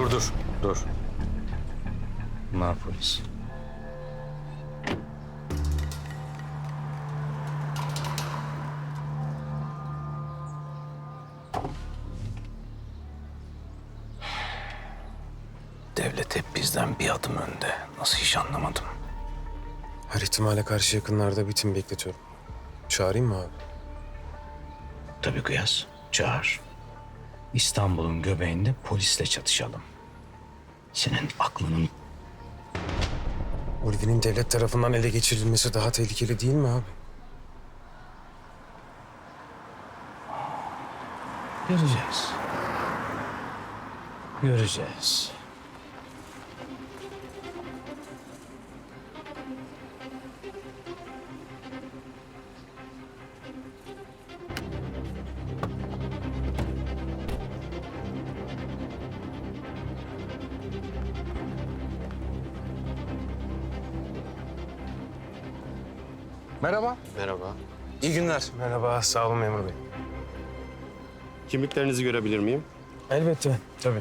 Dur dur dur. Bunlar polis. Devlet hep bizden bir adım önde. Nasıl hiç anlamadım. Her ihtimale karşı yakınlarda bir tim bekletiyorum. Çağırayım mı abi? Tabii Kıyas. Çağır. İstanbul'un göbeğinde polisle çatışalım. Senin aklının Ulvi'nin devlet tarafından ele geçirilmesi daha tehlikeli değil mi abi? göreceğiz. Göreceğiz. Merhaba. Merhaba. İyi günler. Merhaba, sağ olun memur bey. Kimliklerinizi görebilir miyim? Elbette, tabii.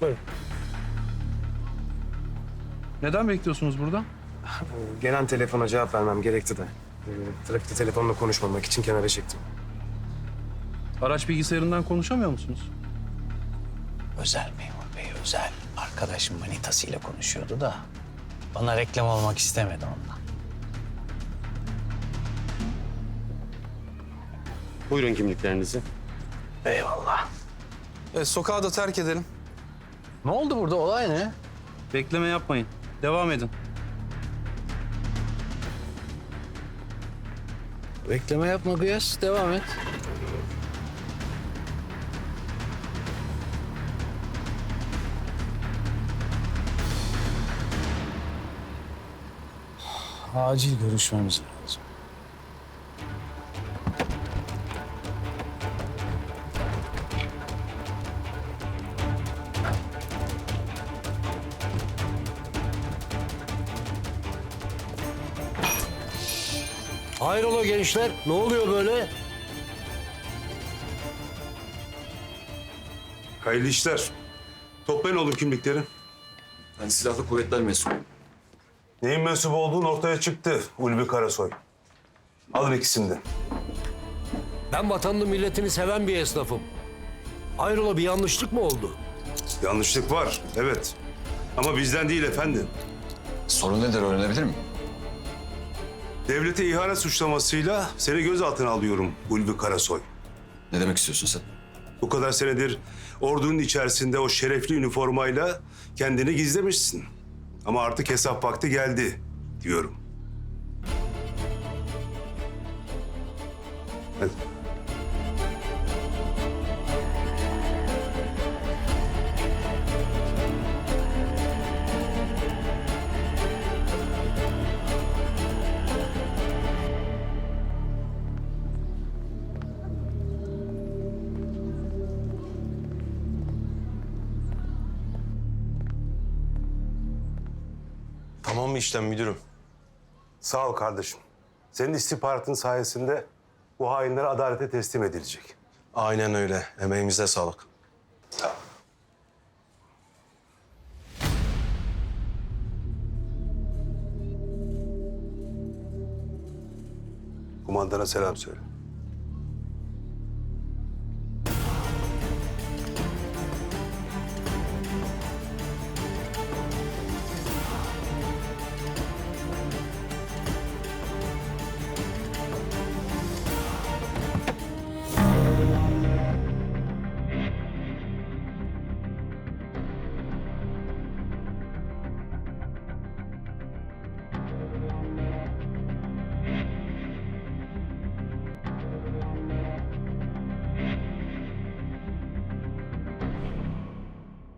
Buyurun. Neden bekliyorsunuz burada? Gelen telefona cevap vermem gerekti de. Ee, trafikte telefonla konuşmamak için kenara çektim. Araç bilgisayarından konuşamıyor musunuz? Özel memur bey özel. Arkadaşım manitasıyla konuşuyordu da. Bana reklam olmak istemedi ondan. Buyurun kimliklerinizi. Eyvallah. E, sokağı da terk edelim. Ne oldu burada? Olay ne? Bekleme yapmayın. Devam edin. Bekleme yapma Kıyas. Devam et. Acil görüşmemiz lazım. Hayrola gençler? Ne oluyor böyle? Hayırlı işler. Toplayın oğlum kimlikleri. Ben silahlı kuvvetler mensubuyum. Neyin mensubu olduğun ortaya çıktı Ulvi Karasoy. Alın ikisini de. Ben vatanını milletini seven bir esnafım. Hayrola bir yanlışlık mı oldu? Yanlışlık var, evet. Ama bizden değil efendim. Sorun nedir öğrenebilir miyim? Devlete ihanet suçlamasıyla seni gözaltına alıyorum Ulvi Karasoy. Ne demek istiyorsun sen? Bu kadar senedir ordunun içerisinde o şerefli üniformayla kendini gizlemişsin. Ama artık hesap vakti geldi diyorum. Hadi. Mı işlem müdürüm? Sağ ol kardeşim. Senin istihbaratın sayesinde bu hainler adalete teslim edilecek. Aynen öyle. Emeğimize sağlık. Kumandana selam söyle.